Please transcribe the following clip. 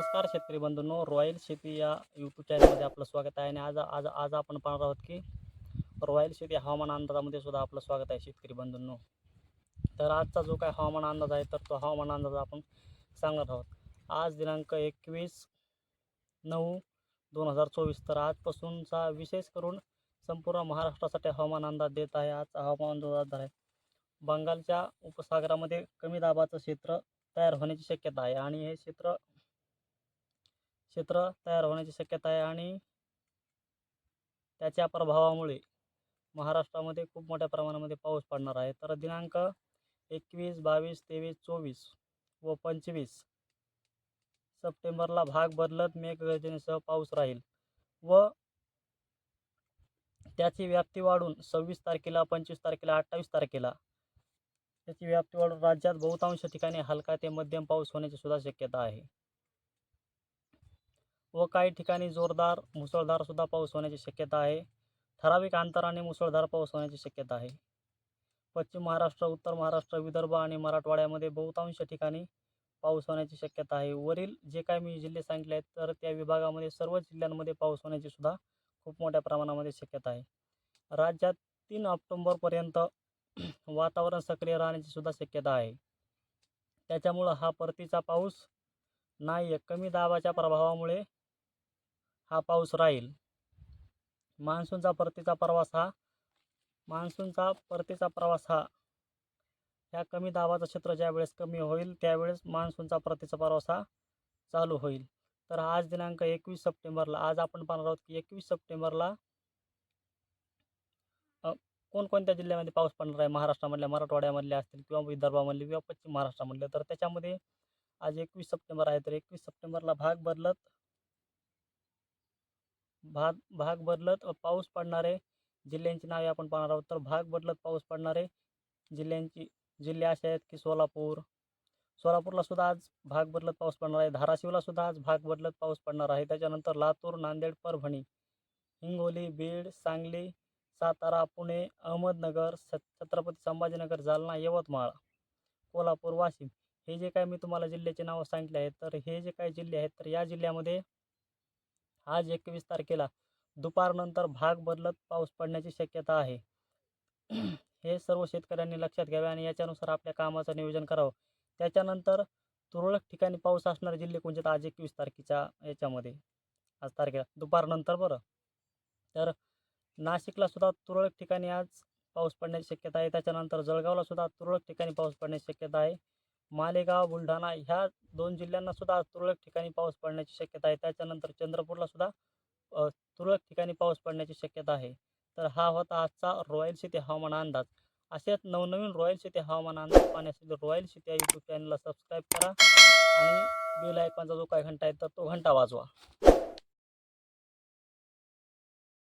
नमस्कार शेतकरी बंधूंनो रॉयल शेती या यूट्यूब चॅनलमध्ये आपलं स्वागत आहे आणि आज आज आज आपण पाहणार आहोत की रॉयल शेती हवामान अंदाजामध्ये सुद्धा आपलं स्वागत आहे शेतकरी बंधूंनो. तर आजचा जो काय हवामान अंदाज आहे तर तो हवामान अंदाज आपण सांगणार आहोत. आज दिनांक एकवीस नऊ दोन हजार चोवीस तर आजपासूनचा विशेष करून संपूर्ण महाराष्ट्रासाठी हवामान अंदाज देत आहे. आजचा हवामान अंदाज आहे. बंगालच्या उपसागरामध्ये कमी दाबाचं क्षेत्र तयार होण्याची शक्यता आहे आणि हे क्षेत्र क्षेत्र तयार होण्याची शक्यता आहे आणि त्याच्या प्रभावामुळे महाराष्ट्रामध्ये खूप मोठ्या प्रमाणामध्ये पाऊस पडणार आहे. तर दिनांक एकवीस बावीस तेवीस चोवीस व पंचवीस सप्टेंबरला भाग बदलत मेघगर्जनेसह पाऊस राहील व त्याची व्याप्ती वाढून सव्वीस तारखेला पंचवीस तारखेला अठ्ठावीस तारखेला त्याची व्याप्ती वाढून राज्यात बहुतांश ठिकाणी हलका ते मध्यम पाऊस होण्याची सुद्धा शक्यता आहे. व काही ठिकाणी जोरदार मुसळधारसुद्धा पाऊस होण्याची शक्यता आहे. ठराविक अंतराने मुसळधार पाऊस होण्याची शक्यता आहे. पश्चिम महाराष्ट्र उत्तर महाराष्ट्र विदर्भ आणि मराठवाड्यामध्ये बहुतांश ठिकाणी पाऊस होण्याची शक्यता आहे. वरील जे काय मी जिल्हे सांगितले आहेत तर त्या विभागामध्ये सर्व जिल्ह्यांमध्ये पाऊस होण्याची सुद्धा खूप मोठ्या प्रमाणामध्ये शक्यता आहे. राज्यात तीन ऑक्टोंबरपर्यंत वातावरण सक्रिय राहण्याची सुद्धा शक्यता आहे. त्याच्यामुळं हा परतीचा पाऊस नाही आहे कमी दाबाच्या प्रभावामुळे हा पाऊस राहील. मान्सूनचा परतीचा प्रवास हा मान्सूनचा परतीचा प्रवास हा. ह्या कमी दाबाचं क्षेत्र ज्यावेळेस कमी होईल त्यावेळेस मान्सूनचा परतीचा प्रवास हा चालू होईल. तर आज दिनांक एकवीस सप्टेंबरला आज आपण पाहणार आहोत की एकवीस सप्टेंबरला कोणकोणत्या जिल्ह्यामध्ये पाऊस पडणार आहे? महाराष्ट्रामधल्या मराठवाड्यामधले असतील किंवा विदर्भामधले किंवा पश्चिम महाराष्ट्रामधले. तर त्याच्यामध्ये आज एकवीस सप्टेंबर आहे. तर एकवीस सप्टेंबरला भाग बदलत भाग भाग बदलत पाऊस पडणारे जिल्ह्यांची नावे आपण पाहणार आहोत. तर भाग बदलत पाऊस पडणारे जिल्ह्यांची जिल्हे असे आहेत की सोलापूर. सोलापूरला सुद्धा आज भाग बदलत पाऊस पडणार आहे. धाराशिवला सुद्धा आज भाग बदलत पाऊस पडणार आहे. त्याच्यानंतर लातूर नांदेड परभणी हिंगोली बीड सांगली सातारा पुणे अहमदनगर छत्रपती संभाजीनगर जालना यवतमाळ कोल्हापूर वाशिम हे जे काय मी तुम्हाला जिल्ह्याचे नावं सांगितले आहेत तर हे जे काही जिल्हे आहेत तर या जिल्ह्यामध्ये आज एकवीस तारखेला. दुपारनंतर भाग बदलत पाऊस पडण्याची शक्यता आहे. हे सर्व शेतकऱ्यांनी लक्षात घ्यावे आणि याच्यानुसार आपल्या कामाचं नियोजन करावं. त्याच्यानंतर तुरळक ठिकाणी पाऊस असणारे जिल्हे कोणते? आज एकवीस तारखेच्या याच्यामध्ये. आज तारखेला. दुपारनंतर बरं. तर नाशिकला सुद्धा तुरळक ठिकाणी आज पाऊस पडण्याची शक्यता आहे. त्याच्यानंतर जळगावला सुद्धा तुरळक ठिकाणी पाऊस पडण्याची शक्यता आहे. मालेगाव बुलढाणा ह्या दोन जिल्ह्यांना सुद्धा तुरळक ठिकाणी पाऊस पडण्याची शक्यता आहे. त्याच्यानंतर चंद्रपूरला सुद्धा तुरळक ठिकाणी पाऊस पडण्याची शक्यता आहे. तर हा होता आजचा रॉयल सिटी हवामान अंदाज. असेच नवनवीन रॉयल सिटी हवामान अंदाज पाहण्यासाठी रॉयल सिटी या यूट्यूब चॅनलला सबस्क्राईब करा आणि बेल आयकॉनचा जो काय घंटा आहे तर तो घंटा वाजवा.